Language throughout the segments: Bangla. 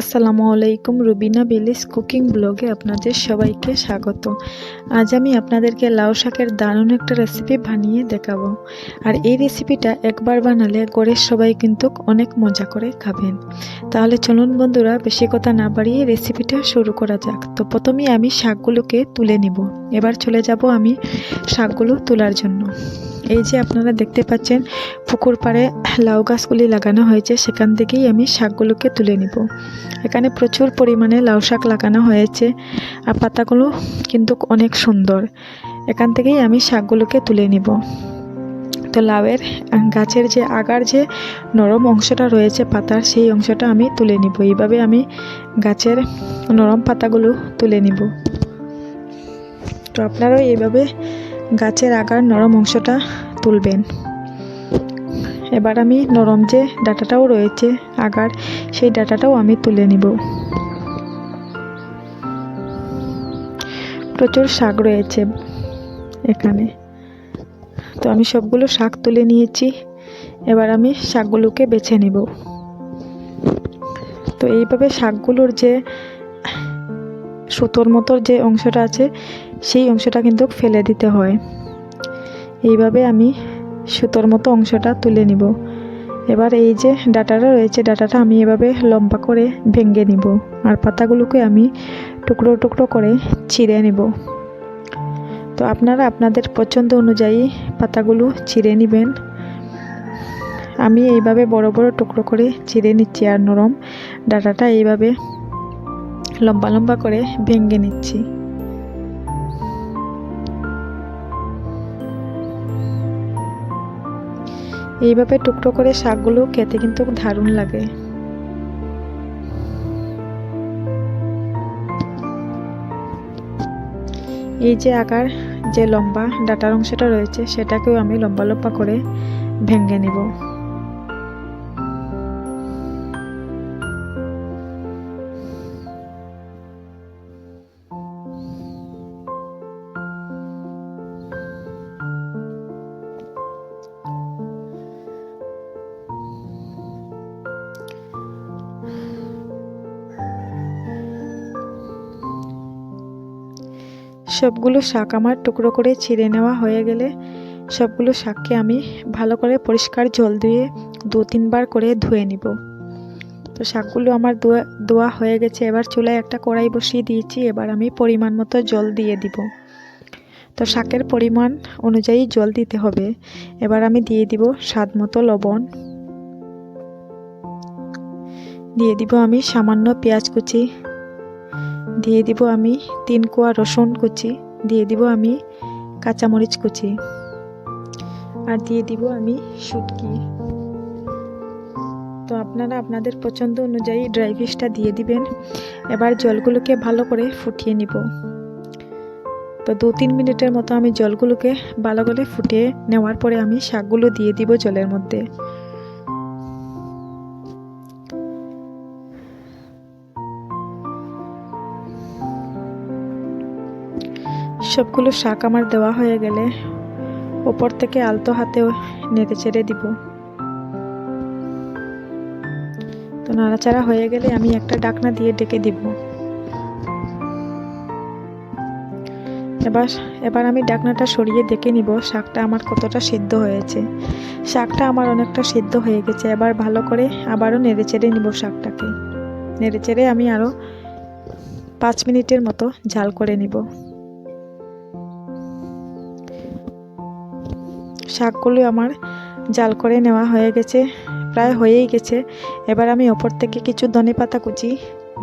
আসসালামু আলাইকুম রুবিনা বিলিস কুকিং ব্লগে আপনাদের সবাইকে স্বাগত। আজ আমি আপনাদেরকে লাউ শাকের দারুণ একটা রেসিপি বানিয়ে দেখাবো। আর এই রেসিপিটা একবার বানালে গড়ের সবাই কিন্তু অনেক মজা করে খাবেন। তাহলে চলুন বন্ধুরা, বেশি কথা না বাড়িয়ে রেসিপিটা শুরু করা যাক। তো প্রথমেই আমি শাকগুলোকে তুলে নিব। এবার চলে যাব আমি শাকগুলো তোলার জন্য। এই যে আপনারা দেখতে পাচ্ছেন, পুকুর পাড়ে লাউ গাছগুলি লাগানো হয়েছে, সেখান থেকেই আমি শাকগুলোকে তুলে নিব। এখানে প্রচুর পরিমাণে লাউ শাক লাগানো হয়েছে আর পাতাগুলো কিন্তু অনেক সুন্দর। এখান থেকেই আমি শাকগুলোকে তুলে নিব। তো লাউয়ের গাছের যে আগার যে নরম অংশটা রয়েছে পাতার, সেই অংশটা আমি তুলে নিব। এইভাবে আমি গাছের নরম পাতাগুলো তুলে নিব। তো আপনারাও এইভাবে গাছের আগার নরম অংশটা তুলবেন। এবার আমি নরম যে ডাটাটাও রয়েছে, আগার, সেই ডাটাটাও আমি তুলে নিব। প্রচুর শাক রয়েছে এখানে। তো আমি সবগুলো শাক তুলে নিয়েছি। এবার আমি শাকগুলোকে বেছে নেব। তো এইভাবে শাকগুলোর যে সুতোর মতো যে অংশটা আছে সেই অংশটা কিন্তু ফেলে দিতে হয়। এইভাবে আমি সুতোর মতো অংশটা তুলে নিব। এবার এই যে ডাটাটা রয়েছে, ডাটাটা আমি এভাবে লম্বা করে ভেঙে নিব আর পাতাগুলোকে আমি টুকরো টুকরো করে ছিঁড়ে নিব। তো আপনারা আপনাদের পছন্দ অনুযায়ী পাতাগুলো ছিঁড়ে নেবেন। আমি এইভাবে বড় বড় টুকরো করে ছিঁড়ে নিচ্ছি আর নরম ডাটাটা এইভাবে লম্বা লম্বা করে ভেঙে নিচ্ছি। এইভাবে টুকটো করে শাকগুলো খেতে কিন্তু দারুণ লাগে। এই যে আকার, যে লম্বা ডাটার অংশটা রয়েছে, সেটাকেও আমি লম্বা লম্বা করে ভেঙে নেব। সবগুলো শাক আমার টুকরো করে ছিঁড়ে নেওয়া হয়ে গেলে সবগুলো শাককে আমি ভালো করে পরিষ্কার জল দিয়ে দু তিনবার করে ধুয়ে নিব। তো শাকগুলো আমার দোয়া ধোয়া হয়ে গেছে। এবার চুলায় একটা কড়াই বসিয়ে দিয়েছি। এবার আমি পরিমাণ মতো জল দিয়ে দিব। তো শাকের পরিমাণ অনুযায়ী জল দিতে হবে। এবার আমি দিয়ে দিব স্বাদ মতো লবণ। দিয়ে দিব আমি সামান্য পেঁয়াজ কুচি। দিয়ে দিব আমি তিন কোয়া রসুন কুচি, দিয়ে দিব আমি কাঁচামরিচ কুচি আর দিয়ে দিব আমি শুটকি। তো আপনারা আপনাদের পছন্দ অনুযায়ী ড্রাই ফিশটা দিয়ে দিবেন। এবার জলগুলোকে ভালো করে ফুটিয়ে নিব। তো দু তিন মিনিটের মতো আমি জলগুলোকে ভালো করে ফুটিয়ে নেওয়ার পরে আমি শাকগুলো দিয়ে দিব জলের মধ্যে। সবগুলো শাক আমার দেওয়া হয়ে গেলে ওপর থেকে আলতো হাতে নেড়ে চেড়ে দিব। তো নাড়াচাড়া হয়ে গেলে আমি একটা ডাকনা দিয়ে ডেকে দিব। এবার এবার আমি ডাকনাটা সরিয়ে দেখে নিব শাকটা আমার কতটা সিদ্ধ হয়েছে। শাকটা আমার অনেকটা সিদ্ধ হয়ে গেছে, এবার ভালো করে আবারও নেড়ে চেড়ে নিব শাকটাকে। নেড়ে চেড়ে আমি আরও পাঁচ মিনিটের মতো ঝাল করে নিব। শাকগুলো আমার জাল করে নেওয়া হয়ে গেছে, প্রায় হয়েই গেছে। এবার আমি ওপর থেকে কিছু ধনে পাতা কুচি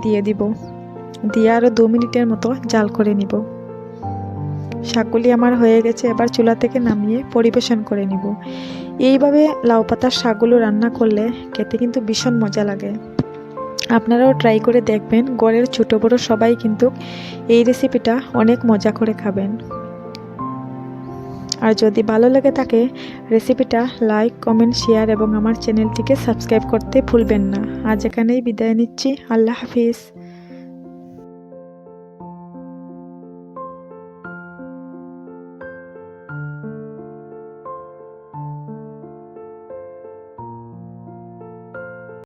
দিয়ে দিব। দিয়ে আরও দু মিনিটের মতো জাল করে নিব। শাকগুলি আমার হয়ে গেছে, এবার চুলা থেকে নামিয়ে পরিবেশন করে নিব। এইভাবে লাউ পাতার শাকগুলো রান্না করলে খেতে কিন্তু ভীষণ মজা লাগে। আপনারাও ট্রাই করে দেখবেন, গড়ের ছোটো বড়ো সবাই কিন্তু এই রেসিপিটা অনেক মজা করে খাবেন। আর যদি ভালো লেগে থাকে রেসিপিটা লাইক কমেন্ট শেয়ার এবং আমার চ্যানেলটিকে সাবস্ক্রাইব করতে ভুলবেন না। আজ এখানেই বিদায় নিচ্ছি। আল্লাহ হাফিজ।